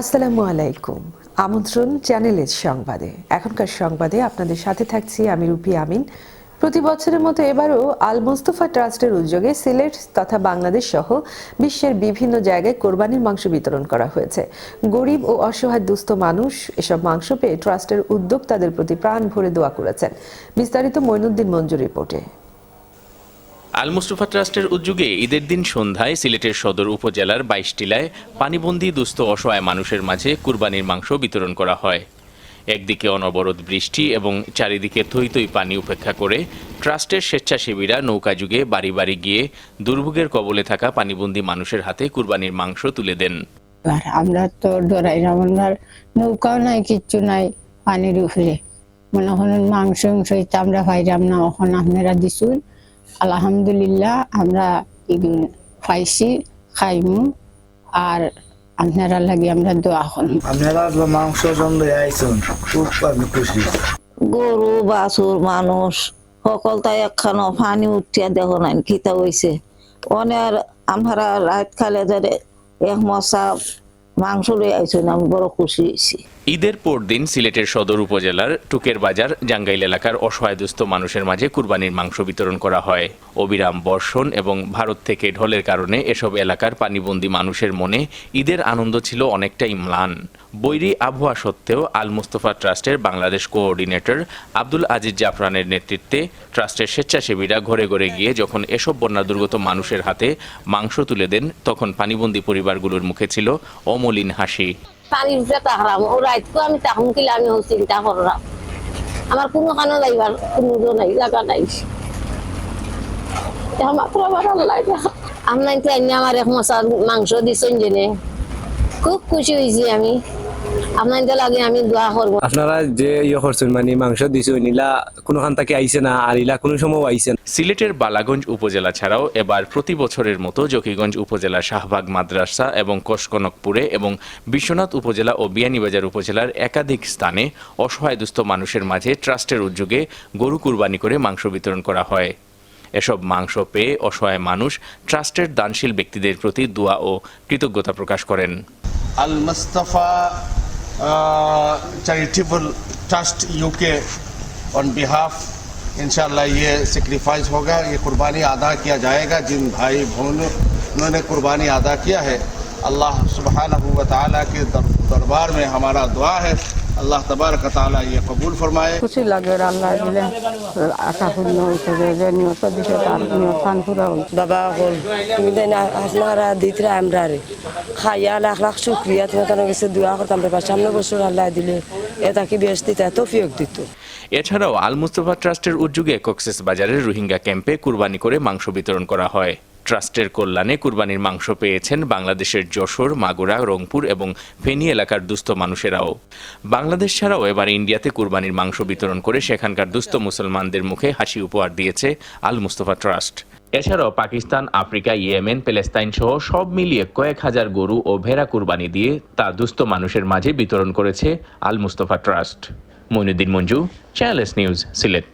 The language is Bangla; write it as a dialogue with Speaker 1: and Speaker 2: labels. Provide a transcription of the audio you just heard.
Speaker 1: আসসালামু আলাইকুম। আমন্ত্রণ চ্যানেলের সংবাদে। এখনকার সংবাদে আপনাদের সাথে থাকছি আমি রূপি আমিন। প্রতি বছরের মতো এবারও আল মোস্তফা ট্রাস্টের উদ্যোগে সিলেট তথা বাংলাদেশ সহ বিশ্বের বিভিন্ন জায়গায় কোরবানির মাংস বিতরণ করা হয়েছে। গরিব ও অসহায় দুস্থ মানুষ এসব মাংস পেয়ে ট্রাস্টের উদ্যোক্তাদের প্রতি প্রাণ ভরে দোয়া করেছেন। বিস্তারিত মইনুদ্দিন মঞ্জুর রিপোর্টে।
Speaker 2: আল মুস্তফা ট্রাস্টের উদ্যোগে ঈদের দিন সন্ধ্যায় সিলেটের সদর উপজেলার বাইশ টিলায় পানিবন্দী দুস্থ অসহায় মানুষের মাঝে কুরবানির মাংস বিতরণ করা হয়। একদিকে অনবরত বৃষ্টি এবং চারিদিকে থই থই পানি উপেক্ষা করে ট্রাস্টের স্বেচ্ছাসেবীরা নৌকা যুগে বাড়ি বাড়ি গিয়ে দুর্ভোগের কবলে থাকা পানিবন্দী মানুষের হাতে কুরবানির মাংস তুলে দেন।
Speaker 3: আর আমরা তো ডরাই আমরা নৌকাও নাই, কিচ্ছু নাই পানির উপরে। মনে মাংস আমরা পাইরাম না, এখন আপনারা দিছুন। আলহামদুলিল্লাহ আমরা এগুলো পাইছি খাইমু আর আপনারা লাগে আমরা দোয়া করুন
Speaker 4: আপনারা মাংস জন্য আইসুন খুব খুশি।
Speaker 5: গরু বাছুর মানুষ সকল তাই একখানো পানি উঠিয়া দেখো নাই খিতা হইছে। অনেক আমরা রাত খালে যারে এক মশা মাংস লই আইছো আমি বড় খুশি হয়েছি
Speaker 2: ঈদের পরদিন সিলেটের সদর উপজেলার টুকের বাজার জাঙ্গাইল এলাকার অসহায় দুস্থ মানুষের মাঝে কুরবানির মাংস বিতরণ করা হয়। অবিরাম বর্ষণ এবং ভারত থেকে ঢলের কারণে এসব এলাকার পানিবন্দী মানুষের মনে ঈদের আনন্দ ছিল অনেকটাই ম্লান। বৈরী আবহাওয়া সত্ত্বেও আল মুস্তফা ট্রাস্টের বাংলাদেশ কোঅর্ডিনেটর আব্দুল আজিজ জাফরানের নেতৃত্বে ট্রাস্টের স্বেচ্ছাসেবীরা ঘরে ঘরে গিয়ে যখন এসব বন্যা দুর্গত মানুষের হাতে মাংস তুলে দেন, তখন পানিবন্দী পরিবারগুলোর মুখে ছিল অমলিন হাসি।
Speaker 6: ও আমি কিলে আমি ও চিন্তা করলাম আমার কোনো কানো যাইবার কোনো নাই জায়গা নাই। আমার আমার এক মশার মাংস দিছেন জেনে খুব খুশি হয়েছি আমি। আপনার লাগে আমি দোয়া করব।
Speaker 7: আপনারা যে ইয়ে করছেন মানে মাংস দিছো নিলা কোনোখান থেকে আইছে না আর ইলা কোনো সময় আইছে না।
Speaker 2: সিলেটের বালাগঞ্জ উপজেলা ছাড়াও এবার প্রতি বছরের মতো জকিগঞ্জ উপজেলার শাহবাগ মাদ্রাসা এবং এবং বিশ্বনাথ উপজেলা ও বিয়ানীবাজার উপজেলার একাধিক স্থানে অসহায় দুস্থ মানুষের মাঝে ট্রাস্টের উদ্যোগে গরু কুরবানি করে মাংস বিতরণ করা হয়। এসব মাংস পেয়ে অসহায় মানুষ ট্রাস্টের দানশীল ব্যক্তিদের প্রতি দোয়া ও কৃতজ্ঞতা প্রকাশ করেন।
Speaker 8: Al چیریٹیبل ٹرسٹ یو کے آن بہاف انشاءاللہ یہ سیکریفائز ہوگا یہ قربانی ادا کیا جائے گا جن بھائی بہنوں انہوں نے قربانی ادا کیا ہے اللہ سبحانہ و تعالیٰ کے دربار میں ہمارا دعا ہے আল্লাহ তবারক তাআলা ইয়ে কবুল ফরমায়ে।
Speaker 3: খুশি লাগে আল্লাহ দিলে। আশা পূর্ণ হইছে যে নিয়ত দিছে তার নিয়ত খান পুরা হল
Speaker 9: বাবা হল তুমি দেন আপনারা দিতরা আমরা রে। শুকরিয়া তোমার গেছে দোয়া করতাম বছর আল্লাহ দিলে এটা কি বেশ দিতে তৌফিক দিত।
Speaker 2: এছাড়াও আল মুস্তফা ট্রাস্টের উদ্যোগে কক্সেস বাজারের রোহিঙ্গা ক্যাম্পে কুরবানি করে মাংস বিতরণ করা হয়। ট্রাস্টের কল্যাণে কুরবানির মাংস পেয়েছেন বাংলাদেশের যশোর, মাগুরা, রংপুর এবং ফেনী এলাকার দুস্থ মানুষেরাও। বাংলাদেশ ছাড়াও এবার ইন্ডিয়াতে কুরবানির মাংস বিতরণ করে সেখানকার দুস্থ মুসলমানদের মুখে হাসি উপহার দিয়েছে আল মুস্তফা ট্রাস্ট। এছাড়াও পাকিস্তান, আফ্রিকা, ইয়েমেন প্যালেস্তাইন সহ সব মিলিয়ে কয়েক হাজার গরু ও ভেড়া কুরবানি দিয়ে তা দুস্থ মানুষের মাঝে বিতরণ করেছে Al Mustafa trust. Moinuddin Manju channels news, Sylhet.